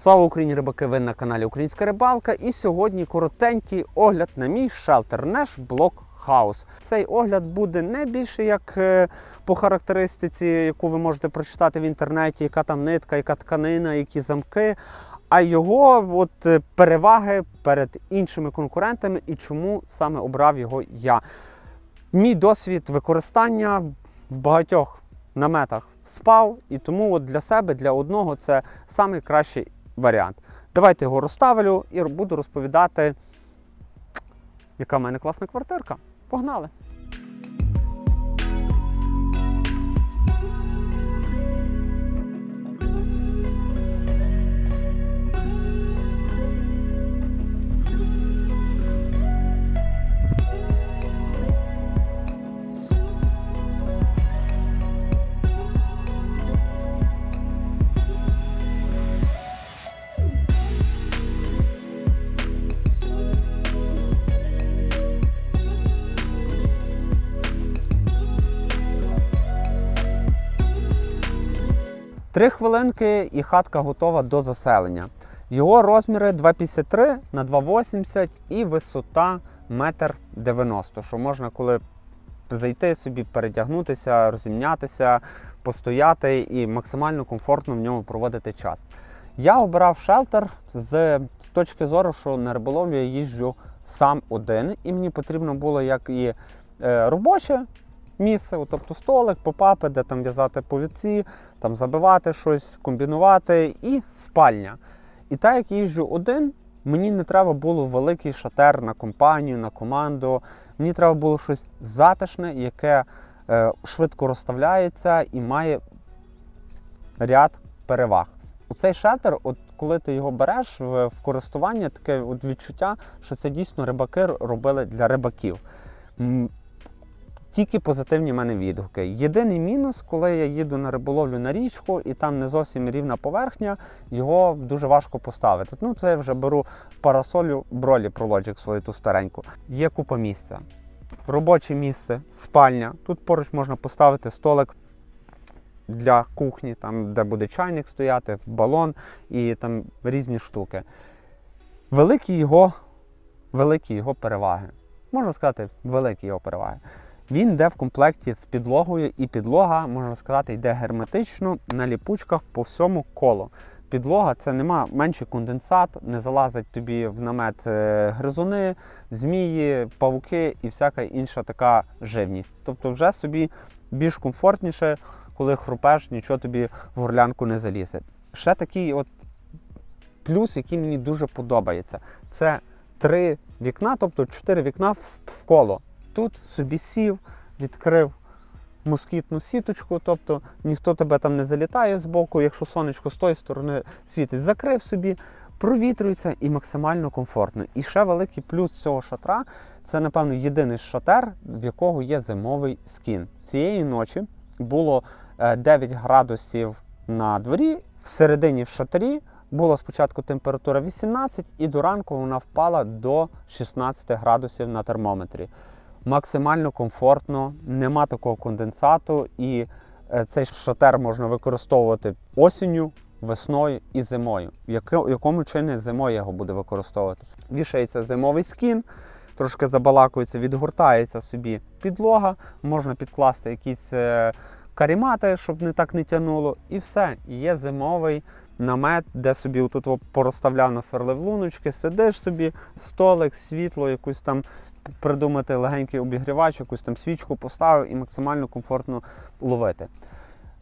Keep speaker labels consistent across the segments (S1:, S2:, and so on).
S1: Слава Україні, рибаки! Ви на каналі Українська рибалка. І сьогодні коротенький огляд на мій шелтер Неш Блок Хаус. Цей огляд буде не більше як е, по характеристиці, яку ви можете прочитати в інтернеті, яка там нитка, яка тканина, які замки. А його от, е, переваги перед іншими конкурентами і чому саме обрав його я. Мій досвід використання в багатьох наметах спав, і тому от для себе, для одного це найкращий варіант. Давайте його розставлю і буду розповідати, яка в мене класна квартирка. Погнали! Три хвилинки і хатка готова до заселення. Його розміри 2,53 на 2,80 і висота 1,90 м, що можна коли зайти собі, передягнутися, розімнятися, постояти і максимально комфортно в ньому проводити час. Я обирав шелтер з точки зору, що на риболовлю я їжджу сам один, і мені потрібно було як і е, робоче місце, тобто столик, попапи, де там в'язати повідці, там забивати щось, комбінувати, і спальня. І так як їжджу один, мені не треба було великий шатер на компанію, на команду. Мені треба було щось затишне, яке е, швидко розставляється і має ряд переваг. У цей шатер, от коли ти його береш в, користування, таке от відчуття, що це дійсно рибаки робили для рибаків. Тільки позитивні в мене відгуки. Єдиний мінус, коли я їду на риболовлю на річку і там не зовсім рівна поверхня, його дуже важко поставити. Ну, це я вже беру парасолю бролі пролоджик свою ту стареньку. Є купа місця. Робоче місце, спальня. Тут поруч можна поставити столик для кухні, там, де буде чайник стояти, балон і там різні штуки. Великі його, великі його переваги. Можна сказати, великі його переваги. Він йде в комплекті з підлогою, і підлога, можна сказати, йде герметично на ліпучках по всьому колу. Підлога це нема менший конденсат, не залазить тобі в намет е, гризуни, змії, павуки і всяка інша така живність. Тобто, вже собі більш комфортніше, коли хрупеш, нічого тобі в горлянку не залізе. Ще такий от плюс, який мені дуже подобається, це три вікна, тобто чотири вікна в, коло. Тут собі сів, відкрив москітну сіточку, тобто ніхто тебе там не залітає з боку, якщо сонечко з тої сторони світить, закрив собі, провітрюється і максимально комфортно. І ще великий плюс цього шатра це, напевно, єдиний шатер, в якого є зимовий скін. Цієї ночі було е, 9 градусів на дворі, всередині в шатері. Була спочатку температура 18, і до ранку вона впала до 16 градусів на термометрі. Максимально комфортно, нема такого конденсату, і е, цей шатер можна використовувати осінню, весною і зимою. В якому чині зимою його буде використовувати? Вішається зимовий скін, трошки забалакується, відгортається собі підлога, можна підкласти якісь е, карімати, щоб не так не тянуло, і все. Є зимовий намет, де собі отут о порозставляв на сверлив луночки, сидиш собі, столик, світло, якусь там придумати легенький обігрівач, якусь там свічку поставив і максимально комфортно ловити.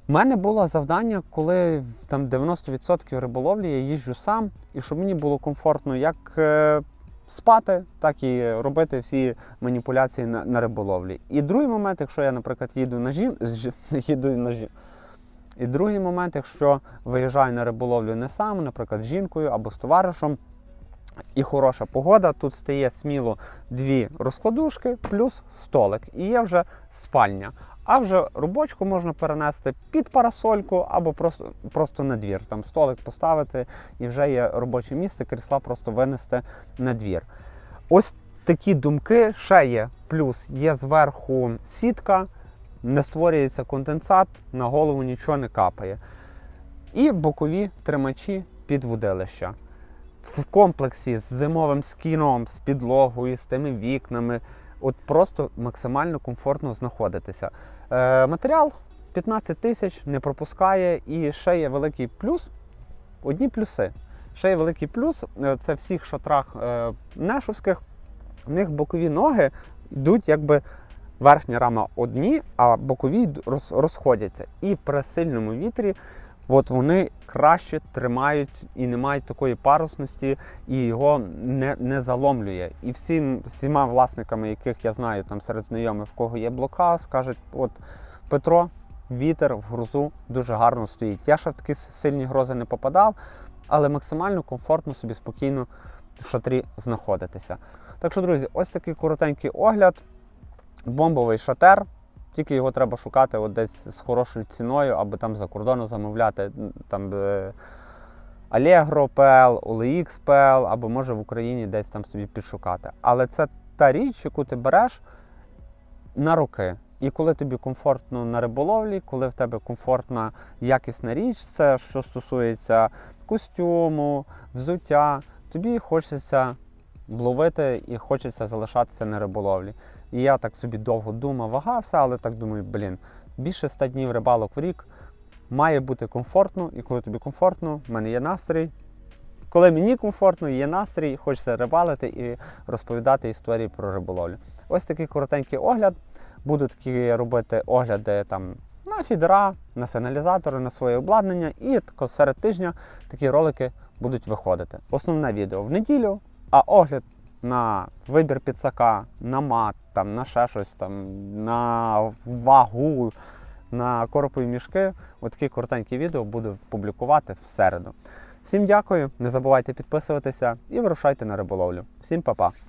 S1: У мене було завдання, коли там 90% риболовлі я їжджу сам, і щоб мені було комфортно як е, спати, так і робити всі маніпуляції на, на риболовлі. І другий момент, якщо я, наприклад, їду на жін... з їду на жін... І другий момент, якщо виїжджаю на риболовлю не сам, наприклад, з жінкою або з товаришем, і хороша погода, тут стає сміло дві розкладушки плюс столик. І є вже спальня. А вже робочку можна перенести під парасольку або просто, просто на двір. Там столик поставити і вже є робоче місце, крісла просто винести на двір. Ось такі думки ще є. Плюс є зверху сітка, не створюється конденсат, на голову нічого не капає. І бокові тримачі під водилища. В комплексі з зимовим скіном, з підлогою, з тими вікнами. От просто максимально комфортно знаходитися. Е, матеріал 15 тисяч не пропускає, і ще є великий плюс. Одні плюси. Ще є великий плюс е, це всіх шатрах е, нешовських. В них бокові ноги йдуть якби верхня рама одні, а бокові розходяться. І при сильному вітрі от вони краще тримають і не мають такої парусності, і його не, не заломлює. І всім всіма власниками, яких я знаю там серед знайомих, в кого є блокаус, кажуть, от Петро, вітер в грузу дуже гарно стоїть. Я ще в такі сильні грози не попадав, але максимально комфортно собі спокійно в шатрі знаходитися. Так що, друзі, ось такий коротенький огляд. Бомбовий шатер. Тільки його треба шукати от десь з хорошою ціною, або там за кордону замовляти там е, Allegro PL, OLX PL, або може в Україні десь там собі підшукати. Але це та річ, яку ти береш на роки. І коли тобі комфортно на риболовлі, коли в тебе комфортна якісна річ, це що стосується костюму, взуття, тобі хочеться ловити і хочеться залишатися на риболовлі. І я так собі довго думав, вагався, але так думаю, блін, більше 100 днів рибалок в рік має бути комфортно, і коли тобі комфортно, в мене є настрій. Коли мені комфортно, є настрій, хочеться рибалити і розповідати історії про риболовлю. Ось такий коротенький огляд. Буду такі робити огляди там на фідера, на сигналізатори, на своє обладнання, і серед тижня такі ролики будуть виходити. Основне відео в неділю, а огляд на вибір підсака, на мат, там, на ще щось, там, на вагу, на коропові мішки. Отакі коротенькі відео буду публікувати в середу. Всім дякую, не забувайте підписуватися і вирушайте на риболовлю. Всім па-па!